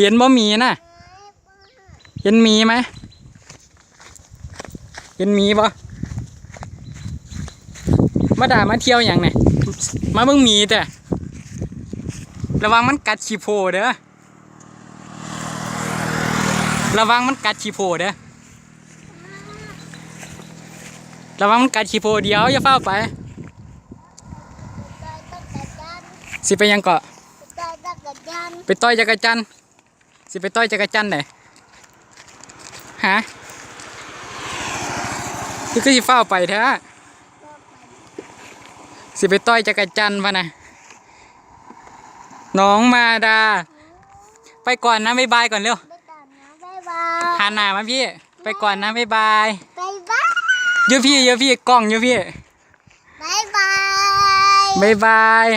เห็นบ่หมีน่ะเห็นหมีไหมเห็นหมีบ่มาด่ามาเที่ยวอย่างเนี่ยมาเบิ่งหมีแต่ระวังมันกัดขี้โพเด้อระวังมันกัดขี้โพเด้อระวังมันกัดขี้โพเดี๋ยวอย่าเฝ้าไปสิไปยังเกาะไปต้อยจักรจันทร์ สิไปต้อยจักรจันทร์ไหนฮะคือคือสิเฝ้าไปเถอะสิไปต้อยจักรจันทร์พะนะน้องมาดา ไปก่อนนะบ๊ายบายก่อนเร็วหันหน้ามาพี่ ไปก่อนนะบ๊ายบายบายบายเยอะพี่เยอะพี่กล้องเยอะพี่บายบายบ๊ายบาย